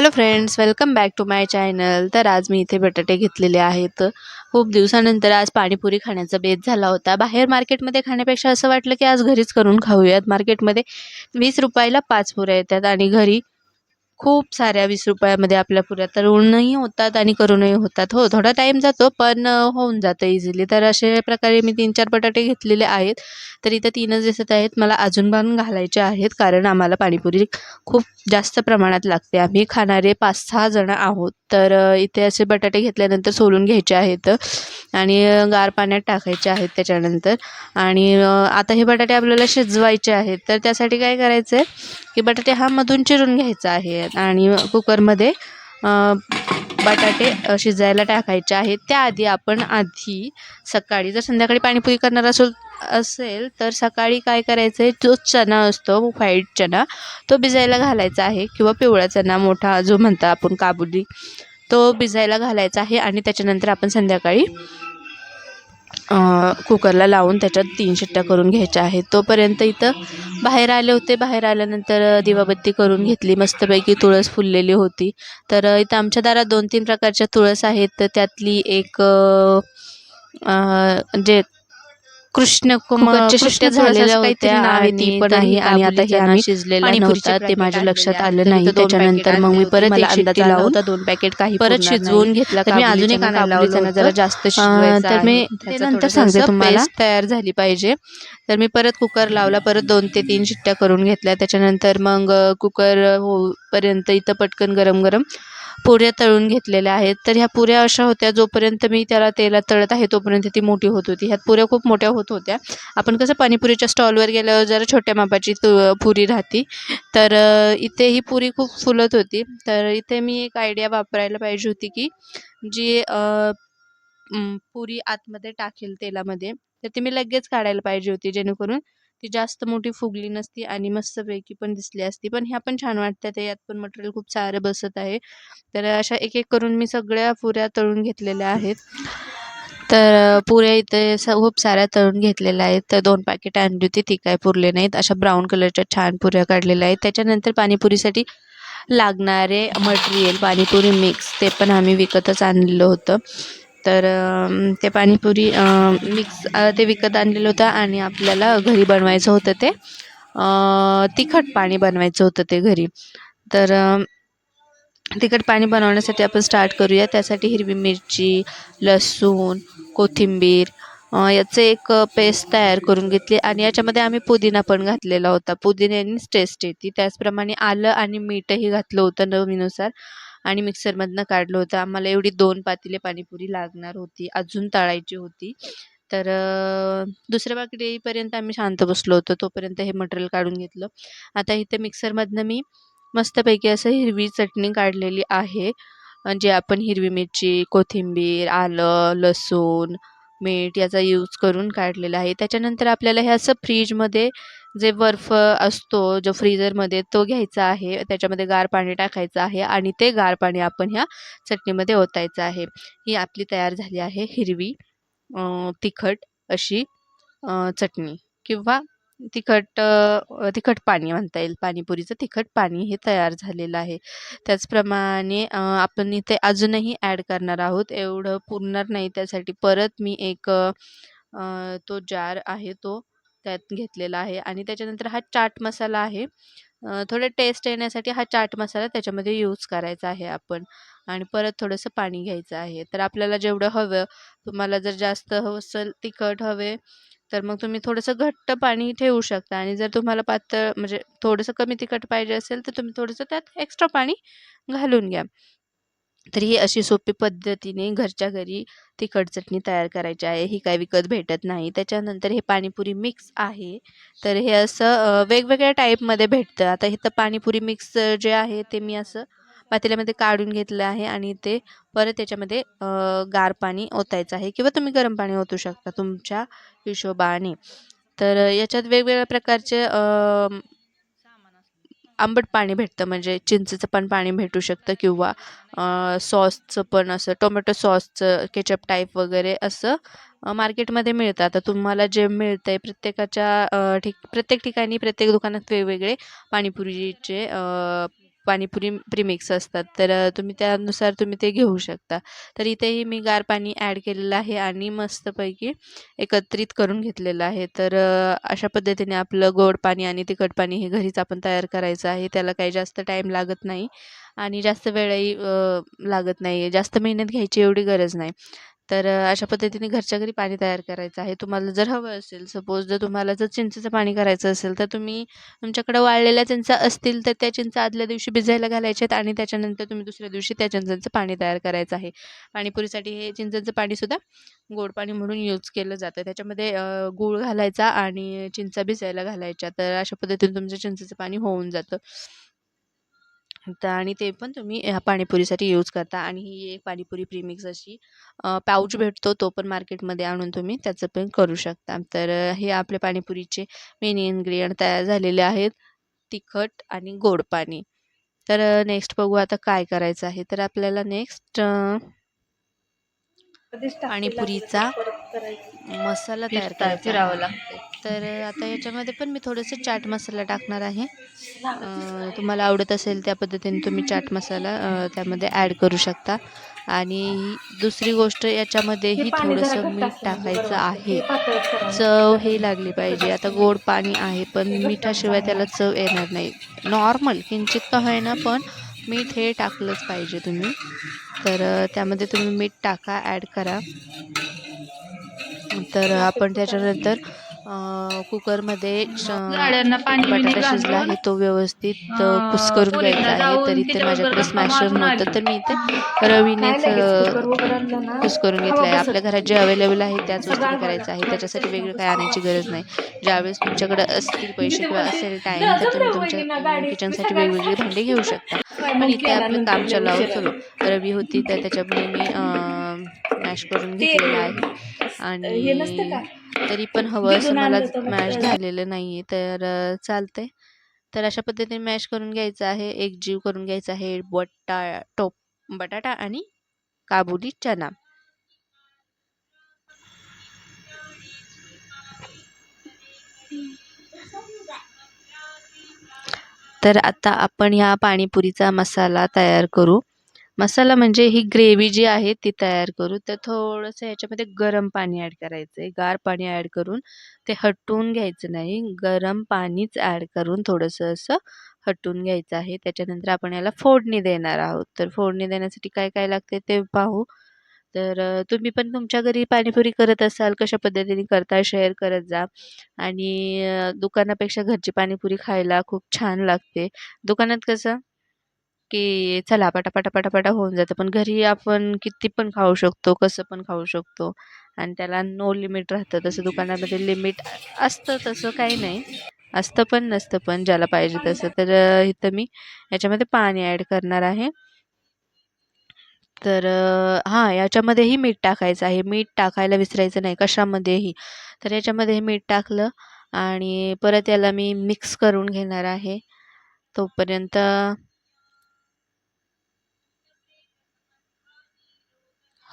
Hello friends welcome back to my channel तर आज मी इथे बटाटे घेतलेले आहेत. खूप दिवसानंतर आज पाणीपुरी खाण्याचा बेत झाला होता. बाहेर मार्केटमध्ये खाण्यापेक्षा असं वाटलं की आज घरीच करून खाऊयात. मार्केटमध्ये वीस रुपयाला पाच पुऱ्या येतात आणि घरी खूप साऱ्या वीस रुपयामध्ये आपल्या पुऱ्या तळूनही होतात आणि करूनही होतात. हो थोडा टाईम जातो पण होऊन जातं इझिली तर अशा प्रकारे मी तीन चार बटाटे घेतलेले आहेत. तर इथं तीनच दिसत आहेत. मला अजून पण घालायचे आहेत कारण आम्हाला पाणीपुरी खूप जास्त प्रमाणात लागते. आम्ही खाणारे पाच सहा जण आहोत. तर इथे असे बटाटे घेतल्यानंतर सोलून घ्यायचे आहेत आणि गार पाण्यात टाकायचे आहेत त्याच्यानंतर. आणि आता हे बटाटे आपल्याला शिजवायचे आहेत. तर त्यासाठी काय करायचं आहे की बटाटे हा मधून चिरून घ्यायचा आहे. आणि कुकरमध्ये बटाटे शिजायला टाकायचे आहेत. त्याआधी आपण आधी सकाळी जर संध्याकाळी पाणीपुरी करणार असेल असेल तर सकाळी काय करायचं आहे जो चणा असतो व्हाईट चणा तो भिजायला घालायचा आहे किंवा पिवळा चणा मोठा जो म्हणता आपण काबुली तो भिजायला घालायचा आहे आणि त्याच्यानंतर आपण संध्याकाळी कुकरला लावून त्याच्यात तीन शिट्ट्या करून घ्यायच्या आहेत. तोपर्यंत इथं बाहेर आले होते. बाहेर आल्यानंतर दिवाबत्ती करून घेतली. मस्तपैकी तुळस फुललेली होती. तर इथं आमच्या दारात दोन तीन प्रकारच्या तुळस आहेत. तर त्यातली एक जे कृष्ण शिट्ट्या झालेल्या होत्या आणि आहे आणि आता हे आम्ही शिजलेला नव्हता ते माझ्या लक्षात. आलं नाही त्याच्यानंतर मग मी परत एक शिट्टी लावून दोन पॅकेट काही परत शिजवून नाही. घेतला तर मी अजून एक चणा जरा. जास्त तर मी आहे. ते त्याचं नंतर थोडंसं सांगते तुम्हाला. तयार झाली पाहिजे तर मी परत कुकर लावला परत दोन ते तीन शिट्ट्या करून घेतल्या त्याच्यानंतर मग कुकर होईपर्यंत इथं पटकन गरम गरम पुऱ्या तळून घेतलेल्या आहेत. तर ह्या पुऱ्या अशा होत्या जोपर्यंत मी त्याला तेलात तळत आहे तोपर्यंत ती मोठी होत होती. ह्यात पुऱ्या खूप मोठ्या होत होत्या. आपण कसं पाणीपुरीच्या स्टॉलवर गेल्यावर जरा छोट्या मापाची तु पुरी राहती. तर इथे ही पुरी खूप फुलत होती. तर इथे मी एक आयडिया वापरायला पाहिजे होती की जी पुरी आतमध्ये टाकेल तेलामध्ये तर ती मी लगेच काढायला पाहिजे होती जेणेकरून ती जास्त मोठी फुगली नसती आणि मस्तपैकी पण दिसली असती. पण ह्या पण छान वाटतात यात पण मटेरियल खूप सारं बसत आहे. तर अशा एक एक करून मी सगळ्या पुऱ्या तळून घेतलेल्या आहेत. तर पुऱ्या इथे स खूप साऱ्या तळून घेतलेल्या आहेत. तर दोन पॅकेट आणली होती ती काय पुरले नाहीत. अशा ब्राऊन कलरच्या छान पुऱ्या काढलेल्या आहेत. त्याच्यानंतर पाणीपुरीसाठी लागणारे मटेरियल पाणीपुरी मिक्स ते पण आम्ही विकतच आणलेलं होतं. तर ते पाणीपुरी मिक्स ते विकत आणलेलं होतं आणि आपल्याला घरी बनवायचं होतं ते. तिखट पाणी बनवायचं होतं ते घरी. तर तिखट पाणी बनवण्यासाठी आपण स्टार्ट करूया. त्यासाठी हिरवी मिरची लसूण कोथिंबीर याचं एक पेस्ट तयार करून घेतली. आणि याच्यामध्ये आम्ही पुदिना पण घातलेला होता. पुदिन्यानीच टेस्ट येते. त्याचप्रमाणे आलं आणि मीठही घातलं होतं नवीनुसार. आणि मिक्सरमधनं काढलं होतं. आम्हाला एवढी दोन पातेले पाणीपुरी लागणार होती अजून तळायची होती. तर दुसऱ्या पाकिट येईपर्यंत आम्ही शांत बसलो होतो. तोपर्यंत हे मटेरियल काढून घेतलं. आता इथे मिक्सरमधनं मी मस्तपैकी असं हिरवी चटणी काढलेली आहे. जे आपण हिरवी मिरची कोथिंबीर आलं लसूण मीठ याचा यूज करून काढलेला आहे. त्याच्यानंतर आपल्याला हे असं फ्रीजमध्ये जे बर्फ असतो जो फ्रीजरमध्ये तो घ्यायचा आहे त्याच्यामध्ये गार पाणी टाकायचं आहे आणि ते गार पाणी आपण ह्या चटणीमध्ये ओतायचं आहे. ही आपली तयार झाली आहे हिरवी तिखट अशी चटणी किंवा तिखट तिखट पाणी म्हणता येईल. पाणीपुरीचं तिखट पाणी हे तयार झालेलं आहे. त्याचप्रमाणे आपण इथे अजूनही ॲड करणार आहोत. एवढं पुरणार नाही. त्यासाठी परत मी एक तो जार आहे तो त्यात घेतलेला आहे आणि त्याच्यानंतर हा चाट मसाला आहे. थोडे थोडं टेस्ट येण्यासाठी हा चाट मसाला त्याच्यामध्ये यूज करायचा आहे आपण आणि परत थोडंसं पाणी घ्यायचं आहे. तर आपल्याला जेवढं हवं तुम्हाला जर जास्त हवं असेल तिखट हवे तर मग तुम्ही थोडंसं घट्ट पाणी ठेवू शकता आणि जर तुम्हाला पातळ म्हणजे थोडंसं कमी तिखट पाहिजे असेल तर तुम्ही थोडंसं त्यात एक्स्ट्रा पाणी घालून घ्या. तर ही अशी सोपी पद्धतीने घरच्या घरी तिखट चटणी तयार करायची आहे. ही काय विकत भेटत नाही. त्याच्यानंतर हे पाणीपुरी मिक्स आहे. तर हे असं वेगवेगळ्या टाईपमध्ये भेटतं. आता इथं पाणीपुरी मिक्स जे आहे ते मी असं पातेल्यामध्ये काढून घेतलं आहे आणि ते परत त्याच्यामध्ये गार पाणी ओतायचं आहे किंवा तुम्ही गरम पाणी ओतू शकता तुमच्या हिशोबाने. तर याच्यात वेगवेगळ्या प्रकारचे आंबट पाणी भेटतं म्हणजे चिंचेचं पण पाणी भेटू शकतं किंवा सॉसचं पण असं टोमॅटो सॉसचं केचप टाईप वगैरे असं मार्केटमध्ये मिळतं. आता तुम्हाला जे मिळतं आहे प्रत्येकाच्या ठिक प्रत्येक ठिकाणी प्रत्येक दुकानात वेगवेगळे पाणीपुरीचे पाणीपुरी प्रीमिक्स असतात. तर तुम्ही त्यानुसार तुम्ही ते घेऊ शकता. तर इथेही मी गार पाणी ॲड केलेलं आहे आणि मस्तपैकी एकत्रित करून घेतलेलं आहे. तर अशा पद्धतीने आपलं गोड पाणी आणि तिखट पाणी हे घरीच आपण तयार करायचं आहे. त्याला काही जास्त टाईम लागत नाही आणि जास्त वेळही लागत नाही जास्त मेहनत घ्यायची एवढी गरज नाही. तर अशा पद्धतीने घरच्या घरी पाणी तयार करायचं आहे. तुम्हाला जर हवं असेल सपोज जर तुम्हाला जर चिंचेचं पाणी करायचं असेल तर तुम्ही तुमच्याकडे वाळलेल्या चिंचा असतील तर त्या चिंचा आदल्या दिवशी भिजायला घालायच्या आहेत आणि त्याच्यानंतर तुम्ही दुसऱ्या दिवशी त्या चिंचांचं पाणी तयार करायचं आहे. पाणीपुरीसाठी हे चिंचांचं पाणीसुद्धा गोड पाणी म्हणून यूज केलं जातं. त्याच्यामध्ये गूळ घालायचा आणि चिंचा भिजायला घालायच्या. तर अशा पद्धतीने तुमचं चिंचेचं पाणी होऊन जातं. तर आणि ते पण तुम्ही ह्या पाणीपुरीसाठी यूज करता. आणि ही एक पाणीपुरी प्रीमिक्स अशी पाऊच भेटतो तो पण मार्केटमध्ये आणून तुम्ही त्याचं पण करू शकता. तर हे आपले पाणीपुरीचे मेन इन्ग्रेडियंट तयार झालेले आहेत तिखट आणि गोड पाणी. तर नेक्स्ट बघू आता काय करायचं आहे. तर आपल्याला नेक्स्ट पाणीपुरीचा मसाला तयार करायचा आहे. तर आता याच्यामध्ये पण मी थोडंसं चाट मसाला टाकणार आहे. तुम्हाला आवडत असेल त्या पद्धतीने तुम्ही चाट मसाला त्यामध्ये ॲड करू शकता. आणि दुसरी गोष्ट याच्यामध्येही थोडंसं मीठ टाकायचं आहे. चव हे लागली पाहिजे. आता गोड पाणी आहे पण मिठाशिवाय त्याला चव येणार नाही. नॉर्मल किंचित का होईना पण मीठ हे टाकलंच पाहिजे तुम्ही. तर त्यामध्ये तुम्ही मीठ टाका ॲड करा. तर आपण त्याच्यानंतर कुकरमध्ये बटाटा शिजला आहे तो व्यवस्थित कुस करून घ्यायचा आहे तर इथे तिथे माझ्याकडे स्मॅशर नव्हतं. तर मी इथे रवीनेच कुस करून घेतलं आहे आपल्या घरात जे अवेलेबल आहे त्याच वस्तूने करायचं आहे. त्याच्यासाठी वेगळं काय आणायची गरज नाही. ज्यावेळेस तुमच्याकडे असतील पैसे किंवा असेल टाईम तर तुम्ही तुमच्या किचनसाठी वेगवेगळी भांडी घेऊ शकता. पण इथे आपलं काम चलावं सुरू रवी होती तर त्याच्यामुळे मी मॅश करून घेतलेलं आहे. आणि तरी पण हवं असं मला मॅश झालेलं नाही आहे तर अ, चालतंय. तर अशा पद्धतीने मॅश करून घ्यायचं आहे. एक जीव करून घ्यायचा आहे. बटा टोप बटाटा आणि काबुली चना. तर आता आपण ह्या पाणीपुरीचा मसाला तयार करू. मसाला म्हणजे ही ग्रेव्ही जी आहे ती तयार करू. तर थोडंसं ह्याच्यामध्ये गरम पाणी ॲड करायचं आहे गार पाणी ॲड करून ते हटवून घ्यायचं नाही. गरम पाणीच ॲड करून थोडंसं असं हटवून घ्यायचं आहे. त्याच्यानंतर आपण याला फोडणी देणार आहोत. तर फोडणी देण्यासाठी काय काय लागते ते पाहू. तर तुम्ही पण तुमच्या घरी पाणीपुरी करत असाल कशा पद्धतीने करता शेअर करत जा. आणि दुकानापेक्षा घरची पाणीपुरी खायला खूप छान लागते. दुकानात कसं? की चला पटापटा पटापटा होऊन जातं. पण घरी आपण किती पण खाऊ शकतो कसं पण खाऊ शकतो. आणि त्याला नो लिमिट राहतं. तसं दुकानामध्ये लिमिट असतं तसं काही नाही. असतं पण नसतं पण ज्याला पाहिजे तसं. तर इथं मी याच्यामध्ये पाणी ॲड करणार आहे. तर हां याच्यामध्येही मीठ टाकायचं आहे. मीठ टाकायला विसरायचं नाही. कशामध्येही. तर याच्यामध्ये मीठ टाकलं आणि परत याला मी मिक्स करून घेणार आहे. तोपर्यंत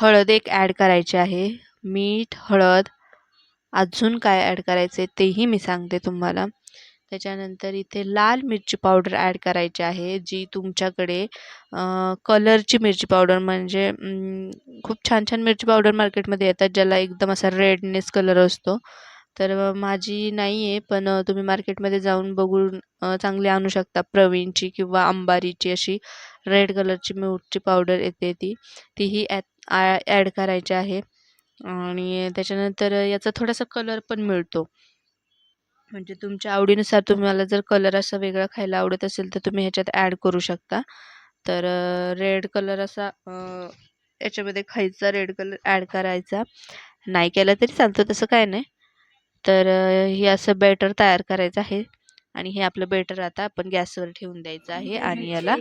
हळद एक ॲड करायची आहे. मीठ हळद अजून काय ॲड करायचे तेही मी सांगते तुम्हाला. त्याच्यानंतर इथे लाल मिरची पावडर ॲड करायची आहे जी तुमच्याकडे कलरची मिरची पावडर म्हणजे खूप छान छान मिरची पावडर मार्केटमध्ये येतात ज्याला एकदम असा रेडनेस कलर असतो. तर माझी नाही आहे पण तुम्ही मार्केटमध्ये जाऊन बघून चांगली आणू शकता. प्रवीणची किंवा अंबारीची अशी रेड कलरची मिरची पावडर येते ती. तीही ॲड ॲड करायचे आहे. आणि त्याच्यानंतर याचा थोडासा कलर पण मिळतो. म्हणजे तुमच्या आवडीनुसार तुम्हाला जर कलर असा वेगळा खायला आवडत असेल तर तुम्ही ह्याच्यात ॲड करू शकता. तर रेड कलर असा याच्यामध्ये खायचा रेड कलर ॲड करायचा. नाही केला तरी चालतं तसं काय नाही. तर हे असं बॅटर तयार करायचं आहे. आणि हे आपलं बॅटर आता आपण गॅसवर ठेवून द्यायचं आहे. आणि याला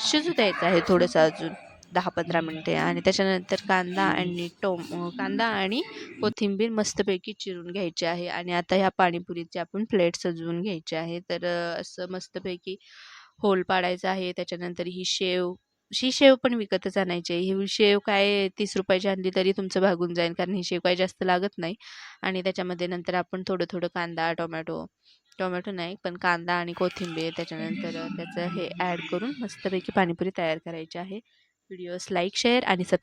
शिजू द्यायचं आहे थोडंसं अजून. दहा पंधरा मिनटे. आणि त्याच्यानंतर कांदा आणि टोम कांदा आणि कोथिंबीर मस्तपैकी चिरून घ्यायची आहे. आणि आता ह्या पाणीपुरीची आपण प्लेट सजवून घ्यायची आहे. तर असं मस्तपैकी होल पाडायचं आहे. त्याच्यानंतर ही शेव ही शेव पण विकतच आणायची आहे. ही शेव काय तीस रुपयाची आणली तरी तुमचं भागून जाईल कारण ही शेव काही जास्त लागत नाही. आणि त्याच्यामध्ये नंतर आपण थोडं थोडं कांदा टोमॅटो टोमॅटो नाही पण कांदा आणि कोथिंबीर त्याच्यानंतर त्याचं हे ॲड करून मस्तपैकी पाणीपुरी तयार करायची आहे. व्हिडिओस लाईक शेअर आणि सबस्क्राईब